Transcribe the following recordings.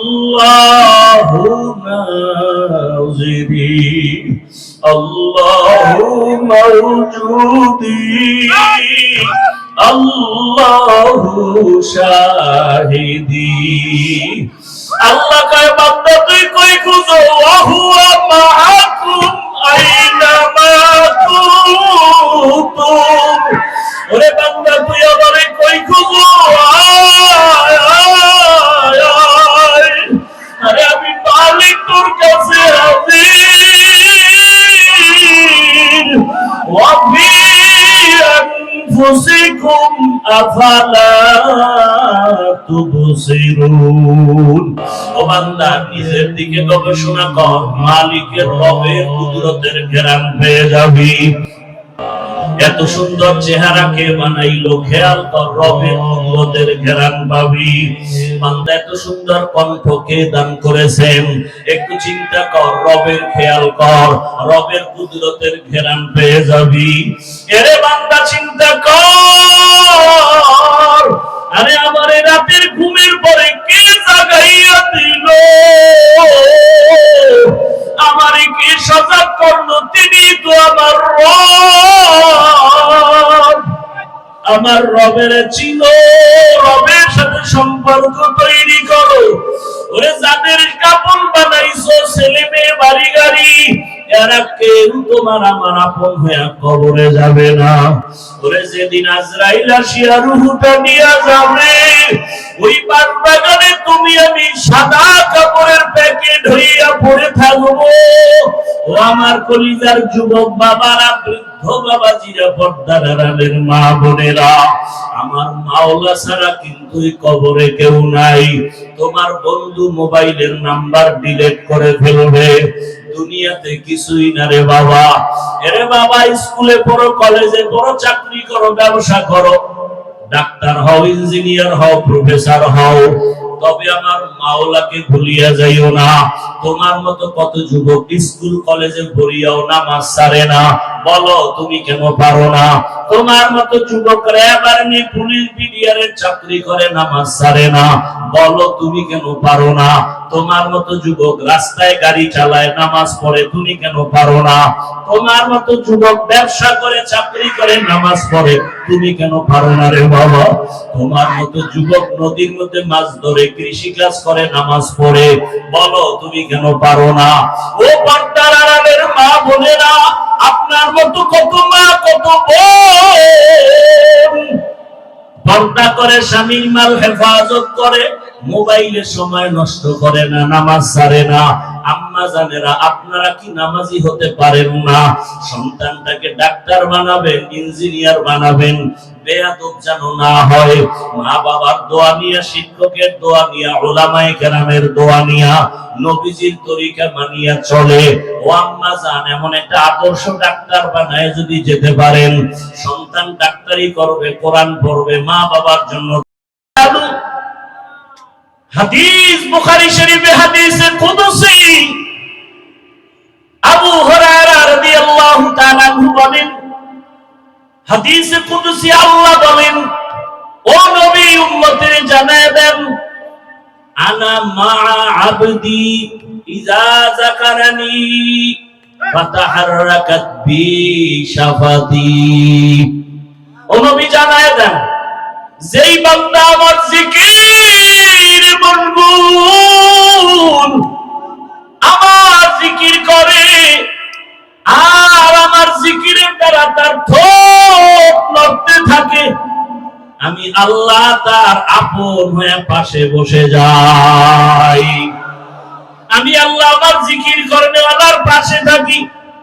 الله ناظري الله موجودي الله شاهدي আল্লাহ কয় বান্দা তুই কই খুঁজো ওয়া হুয়া মাআকুম আইনামা তোর কাছে হাজির ওয়াফি أنفسكم أفلا تبصرون ও বান্দা নিজের দিকে গবেষণা কর মালিকের রবের কুদরতের ঘেরান পেয়ে যাবি এত সুন্দর চেহারা কে বানাইলো খেয়াল কর রবের কুদরতের ঘেরান পাবি বান্দা এত সুন্দর কণ্ঠ কে দান করেছেন? একটু চিন্তা কর, রবের খেয়াল কর, রবের কুদরতের ঘেরান পেয়ে যাবি। এরে বান্দা, চিন্তা কর। আরে আমার রাতের ঘুমের পরে আমার রবের চিনো রবের সাথে সম্পর্ক তৈরি করো। ওরে যাদের কাপড় বানাইছো, ছেলে মেয়ে, বাড়ি গাড়ি, এরা কেউ তোমার আমার আপন হয়ে কবরে যাবে না। ওরে যেদিন আজরাইল আসিয়া রুহুটা নিয়ে যাবে, ওই বাগানে তুমি আমি সাদা হইয়া পড়ে থাকব। আমার কলিজার যুবক বাবারা, বৃদ্ধ বাবাজিরা মা বোনেরা, আমার মাওলা ছাড়া কিন্তু কবরে কেউ নাই। তোমার বন্ধু মোবাইলের নাম্বার ডিলিট করে ফেলবে। দুনিয়াতে কিছুই না রে বাবা। এরে বাবা, স্কুলে পড়ো, কলেজে পড়ো, চাকরি করো, ব্যবসা করো। ডাক্তার হও, ইঞ্জিনিয়ার হও, প্রফেসর হও। তবে আমার মাওলাকে ভুলিয়া যাইও না। তোমার মতো কত যুবক স্কুল কলেজে ভরিয়াও নামাজ সারে না। বলো, তুমি কেন পারো না? তোমার মতো যুবক র্যাব আর্মি পুলিশ বিডিআরের চাকরি করে, নামাজ সারে না। বলো, তুমি কেন পারো না? তোমার মতো যুবক রাস্তায় গাড়ি চালায়, নামাজ পড়ে, তুমি কেন পারো না? তোমার মতো যুবক ব্যবসা করে, চাকরি করে, নামাজ পড়ে, তুমি কেন পারো না রে বাবা? তোমার মতো যুবক নদীর মধ্যে মাছ ধরে, কৃষি কাজ করে, নামাজ পড়ে। বলো, তুমি কেন পারো না? ও পর্দার আড়ালের মা বোনেরা আপনার মতো কত মা, কত পর্দা করে স্বামীর মাল হেফাজত করে মোবাইলে সময় নষ্ট করে না, নামাজ সারে না। আম্মা জানেরা, আপনারা কি নামাজি হতে পারেন না? সন্তানটাকে ডাক্তার বানাবেন, ইঞ্জিনিয়ার বানাবেন, বেয়াদব যেন না হয়। মা বাবার দোয়া নিয়ে, শিক্ষকের দোয়া নিয়ে, ওলামায়ে কেরামের দোয়া নিয়া, নবীজির তরিকা মানিয়া চলে। ও আম্মা এমন একটা আদর্শ ডাক্তার বানায় যদি যেতে পারেন। সন্তান ডাক্তারি করবে, কোরআন পড়বে মা বাবার জন্য হাদিস, বুখারী শরীফে হাদিসে কুদসি হাদিসে কুদসি আল্লাহ বলেন, ও নবী, উম্মতের জানায় দেন, আনা মা আবদি ইজা যাকারানি ফাতাহাররাকাত বি শাফাতি। ও নবী, জানায় দেন, যেই বান্দা আমার জিকির বুনবুন আমার জিকির করে আর জিকিরের দ্বারা তার ঠোঁট নড়তে থাকে, আমি আল্লাহ তার আপন হয়ে পাশে বসে যাই। আমি আল্লাহ আমার জিকির করনেওয়ালার পাশে থাকি।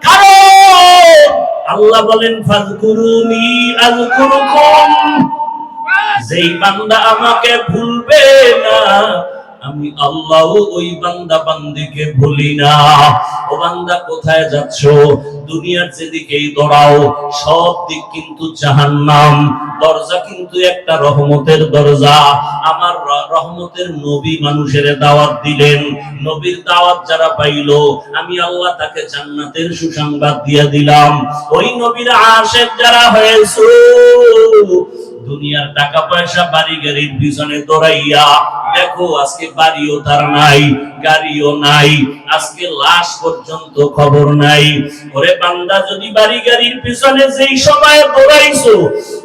কারণ আল্লাহ বলেন ফাজকুরুনি আযকুরুকুম। যেই বান্দা আমাকে ভুলবে না আমি আল্লাহ ওই বান্দা বান্দিকে ভুলি না। ও বান্দা, কোথায় যাচ্ছ? দুনিয়ার যেদিকেই দৌড়াও, সব দিক কিন্তু জাহান্নাম। দরজা কিন্তু একটা রহমতের দরজা। আমার রহমতের নবী মানুষের দাওয়াত দিলেন। নবীর দাওয়াত যারা পাইলো, আমি আল্লাহ তাকে জান্নাতের সুসংবাদ দিয়ে দিলাম। ওই নবীর আশেক যারা হয়েছে দুনিয়ার টাকা পয়সা বাড়ি গাড়ির পিছনে দৌড়াইয়া, দেখো আজকে বাড়িও তার নাই, গাড়িও নাই, আজকে লাশ পর্যন্ত খবর নাই। ওরে বান্দা, যদি বাড়ি গাড়ির পিছনে যেই সময় দৌড়াইছো,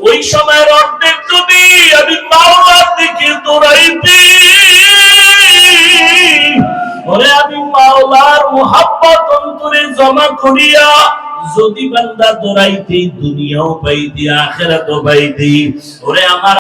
ওই সময়ের অর্ধেক তুমি, আমি মাওলার দিকে দৌড়াইতে মাওলার মোহাব্বত অন্তরে জমা করিয়া যদি বান্দা দৌড়াইতে দুনিয়াও পাইতে আখেরাতও পাইতে ওরে আমার